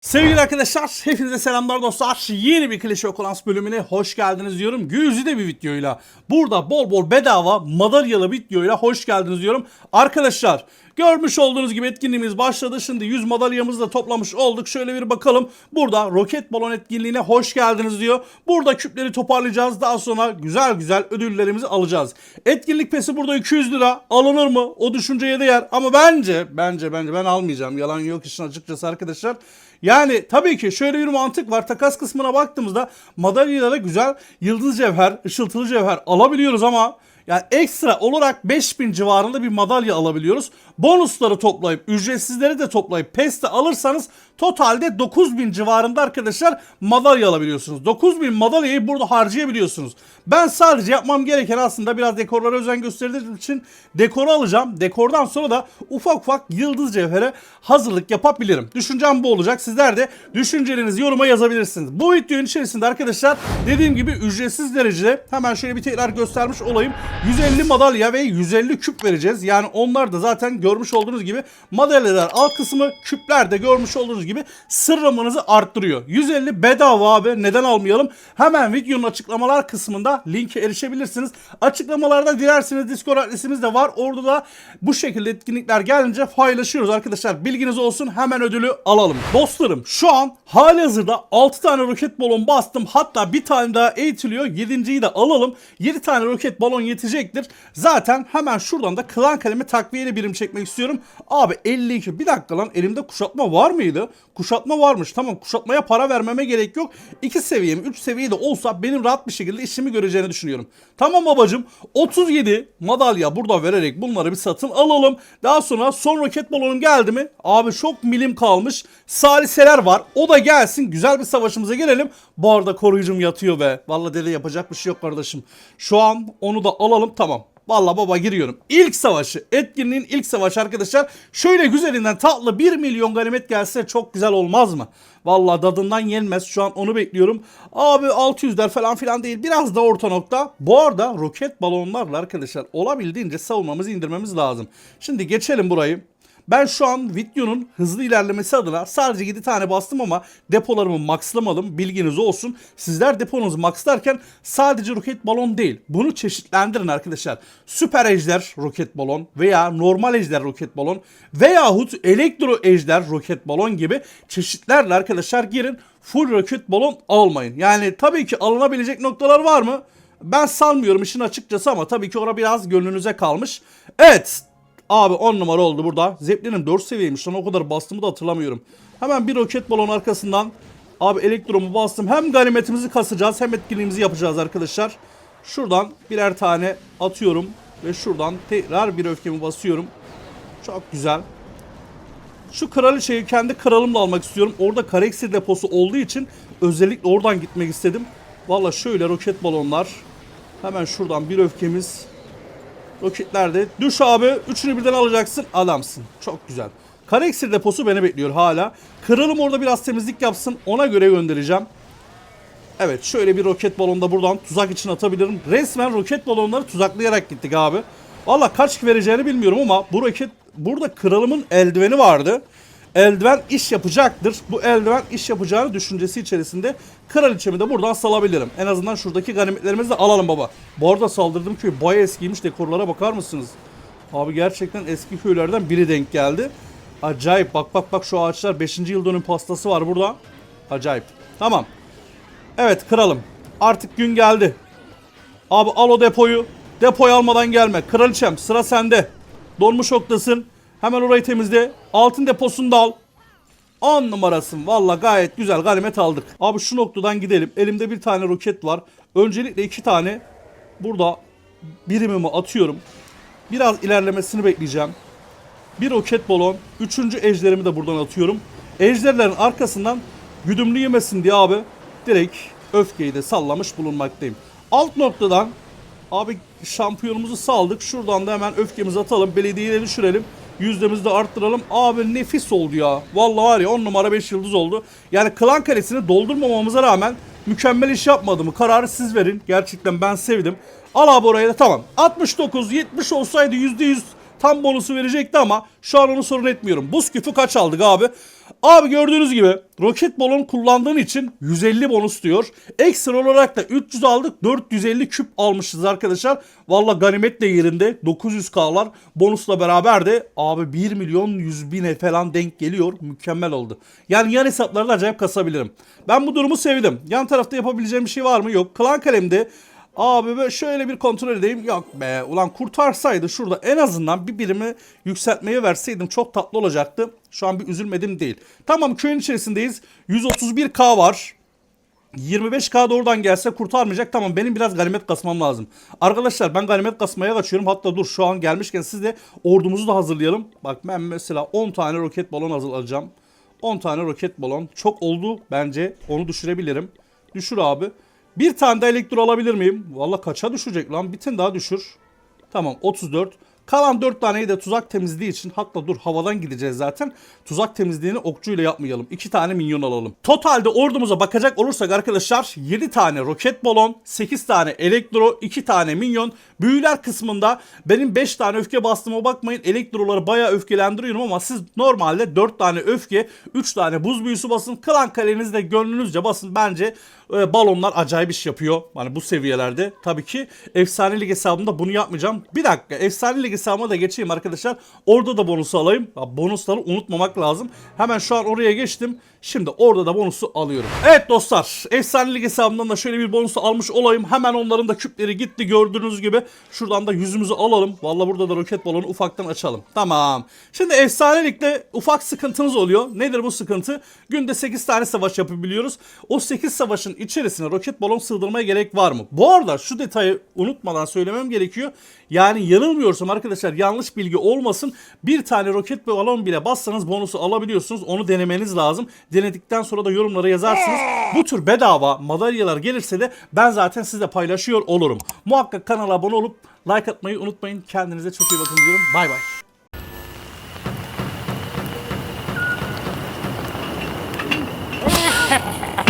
Sevgili arkadaşlar, hepinize selamlar dostlar. Yeni bir Clash of Clans bölümüne hoş geldiniz diyorum. Güzide bir videoyla. Burada bol bol bedava madalyalı videoyla hoş geldiniz diyorum. Arkadaşlar, görmüş olduğunuz gibi etkinliğimiz başladı. Şimdi 100 madalyamızı da toplamış olduk. Şöyle bir bakalım. Burada roket balon etkinliğine hoş geldiniz diyor. Burada küpleri toparlayacağız. Daha sonra güzel güzel ödüllerimizi alacağız. Etkinlik pesi burada 200 lira. Alınır mı? O düşünceye değer. Ama bence, bence, bence ben almayacağım. Yalan yok işin açıkçası arkadaşlar. Yani tabii ki şöyle bir mantık var. Takas kısmına baktığımızda madalyalara güzel yıldız cevher, ışıltılı cevher alabiliyoruz ama yani ekstra olarak 5000 civarında bir madalya alabiliyoruz. Bonusları toplayıp, ücretsizleri de toplayıp PES'te alırsanız totalde 9000 civarında arkadaşlar madalya alabiliyorsunuz. 9000 madalyayı burada harcayabiliyorsunuz. Ben sadece yapmam gereken aslında biraz dekorlara özen gösterdiğim için dekoru alacağım. Dekordan sonra da ufak ufak yıldız cevhere hazırlık yapabilirim. Düşüncem bu olacak. Sizler de düşüncelerinizi yoruma yazabilirsiniz. Bu videonun içerisinde arkadaşlar dediğim gibi ücretsiz derecede hemen şöyle bir tekrar göstermiş olayım. 150 madalya ve 150 küp vereceğiz. Yani onlar da zaten görmüş olduğunuz gibi madalyalar alt kısmı küpler de görmüş olduğunuz gibi sırrımınızı arttırıyor. 150 bedava abi neden almayalım? Hemen videonun açıklamalar kısmında linke erişebilirsiniz. Açıklamalarda dilerseniz Discord adresimiz de var. Orada da bu şekilde etkinlikler gelince paylaşıyoruz arkadaşlar. Bilginiz olsun hemen ödülü alalım. Dostlarım şu an hali hazırda 6 tane roket balon bastım. Hatta bir tane daha eğitiliyor. 7.yi de alalım. 7 tane roket balon yetecektir. Zaten hemen şuradan da klan kalemi takviyeli birim çekmek istiyorum. Abi 52 bir dakika lan elimde kuşatma var mıydı? Kuşatma varmış. Tamam kuşatmaya para vermeme gerek yok. 2 seviyem 3 seviye de olsa benim rahat bir şekilde işimi göreceğini düşünüyorum. Tamam babacım 37 madalya burada vererek bunları bir satın alalım. Daha sonra son roket balonum geldi mi? Abi çok milim kalmış. Saliseler var. O da gelsin. Güzel bir savaşımıza gelelim. Bu arada koruyucum yatıyor be. Vallahi dede yapacak bir şey yok kardeşim. Şu an onu da alalım. Tamam. Valla baba giriyorum. İlk savaşı. Etkinliğin ilk savaşı arkadaşlar. Şöyle güzelinden tatlı 1 milyon ganimet gelse çok güzel olmaz mı? Valla dadından yenmez. Şu an onu bekliyorum. Abi 600'ler falan filan değil. Biraz da orta nokta. Bu arada roket balonlarla arkadaşlar olabildiğince savunmamızı indirmemiz lazım. Şimdi geçelim burayı. Ben şu an videonun hızlı ilerlemesi adına sadece 7 tane bastım ama depolarımı maxlamadım. Bilginiz olsun. Sizler deponuzu maxlarken sadece roket balon değil. Bunu çeşitlendirin arkadaşlar. Süper ejder roket balon veya normal ejder roket balon veyahut elektro ejder roket balon gibi çeşitlerle arkadaşlar girin. Full roket balon almayın. Yani tabii ki alınabilecek noktalar var mı? Ben sanmıyorum işin açıkçası ama tabii ki orada biraz gönlünüze kalmış. Evet Abi 10 numara oldu burada. Zeppelin'im 4 seviyeymiş lan o kadar bastığımı da hatırlamıyorum. Hemen bir roket balon arkasından abi elektromu bastım. Hem ganimetimizi kasacağız hem etkinliğimizi yapacağız arkadaşlar. Şuradan birer tane atıyorum ve şuradan tekrar bir öfkemi basıyorum. Çok güzel. Şu kraliçeyi kendi kralımla almak istiyorum. Orada kareksir deposu olduğu için özellikle oradan gitmek istedim. Valla şöyle roket balonlar. Hemen şuradan bir öfkemiz Roketlerde. Düş abi. Üçünü birden alacaksın. Adamsın. Çok güzel. Kareksir deposu beni bekliyor hala. Kralım orada biraz temizlik yapsın. Ona göre göndereceğim. Evet şöyle bir roket balonu da buradan tuzak için atabilirim. Resmen roket balonları tuzaklayarak gittik abi. Valla kaç vereceğini bilmiyorum ama bu roket burada kralımın eldiveni vardı. Eldiven iş yapacaktır. Bu eldiven iş yapacağını düşüncesi içerisinde kraliçemi de buradan salabilirim. En azından şuradaki ganimetlerimizi de alalım baba. Bu arada saldırdığım köy baya eskiymiş dekorlara bakar mısınız? Abi gerçekten eski köylerden biri denk geldi. Acayip bak bak bak şu ağaçlar 5. yıl dönüm pastası var burada. Acayip. Tamam. Evet kralım. Artık gün geldi. Abi al o depoyu. Depoyu almadan gelme. Kraliçem sıra sende. Donmuş oktasın. Hemen orayı temizle. Altın deposunu da al. 10 numarasın. Valla gayet güzel ganimet aldık. Abi şu noktadan gidelim. Elimde bir tane roket var. Öncelikle iki tane burada birimimi atıyorum. Biraz ilerlemesini bekleyeceğim. Bir roket balon. Üçüncü ejderimi de buradan atıyorum. Ejderlerin arkasından güdümlü yemesin diye abi direkt öfkeyi de sallamış bulunmaktayım. Alt noktadan abi şampiyonumuzu saldık. Şuradan da hemen öfkemizi atalım. Belediyeleri düşürelim. Yüzdemizi de arttıralım. Abi nefis oldu ya. Vallahi var ya 10 numara 5 yıldız oldu. Yani klan kalesini doldurmamamıza rağmen mükemmel iş yapmadı mı? Kararı siz verin. Gerçekten ben sevdim. Al abi oraya da tamam. 69 70 olsaydı %100 tam bonusu verecekti ama şu an onu sorun etmiyorum. Buz küfü kaç aldık abi? Abi gördüğünüz gibi roket balon kullandığın için 150 bonus diyor. Ekstra olarak da 300 aldık 450 küp almışız arkadaşlar. Valla ganimet de yerinde 900k'lar bonusla beraber de abi 1 milyon 100 bine falan denk geliyor. Mükemmel oldu. Yani yan hesaplarda acayip kasabilirim. Ben bu durumu sevdim. Yan tarafta yapabileceğim bir şey var mı? Yok. Klan kalemde Abi böyle şöyle bir kontrol edeyim. Yok be ulan kurtarsaydı şurada en azından bir birimi yükseltmeye verseydim çok tatlı olacaktı. Şu an bir üzülmedim değil. Tamam köyün içerisindeyiz. 131k var. 25k da oradan gelse kurtarmayacak. Tamam benim biraz ganimet kasmam lazım. Arkadaşlar ben ganimet kasmaya kaçıyorum. Hatta dur şu an gelmişken siz de ordumuzu da hazırlayalım. Bak ben mesela 10 tane roket balon hazırlayacağım. 10 tane roket balon. Çok oldu bence. Onu düşürebilirim. Düşür abi. Bir tane de elektro alabilir miyim? Valla kaça düşecek lan? Bir tane daha düşür. Tamam 34. Kalan 4 taneyi de tuzak temizliği için hatta dur havadan gideceğiz zaten. Tuzak temizliğini okçuyla yapmayalım. 2 tane minyon alalım. Totalde ordumuza bakacak olursak arkadaşlar 7 tane roket balon, 8 tane elektro, 2 tane minyon. Büyüler kısmında benim 5 tane öfke bastığıma bakmayın. Elektroları bayağı öfkelendiriyorum ama siz normalde 4 tane öfke, 3 tane buz büyüsü basın. Klan kalenizde gönlünüzce basın. Bence e, balonlar acayip iş yapıyor. Hani bu seviyelerde. Tabii ki efsanelik hesabımda bunu yapmayacağım. Bir dakika efsanelik hesabıma da geçeyim arkadaşlar. Orada da bonusu alayım. Bonusları unutmamak lazım. Hemen şu an oraya geçtim. Şimdi orada da bonusu alıyorum. Evet dostlar efsanelik hesabımdan da şöyle bir bonusu almış olayım. Hemen onların da küpleri gitti gördüğünüz gibi. Şuradan da yüzümüzü alalım. Valla burada da roket balonu ufaktan açalım. Tamam. Şimdi efsanelikte ufak sıkıntımız oluyor. Nedir bu sıkıntı? Günde 8 tane savaş yapabiliyoruz. O 8 savaşın içerisine roket balon sığdırmaya gerek var mı? Bu arada şu detayı unutmadan söylemem gerekiyor. Yani yanılmıyorsam arkadaşlar yanlış bilgi olmasın. Bir tane roket balon bile bassanız bonusu alabiliyorsunuz. Onu denemeniz lazım. Denedikten sonra da yorumlara yazarsınız. Bu tür bedava madalyalar gelirse de ben zaten sizle paylaşıyor olurum. Muhakkak kanala abone olup like atmayı unutmayın. Kendinize çok iyi bakın diyorum. Bay bay.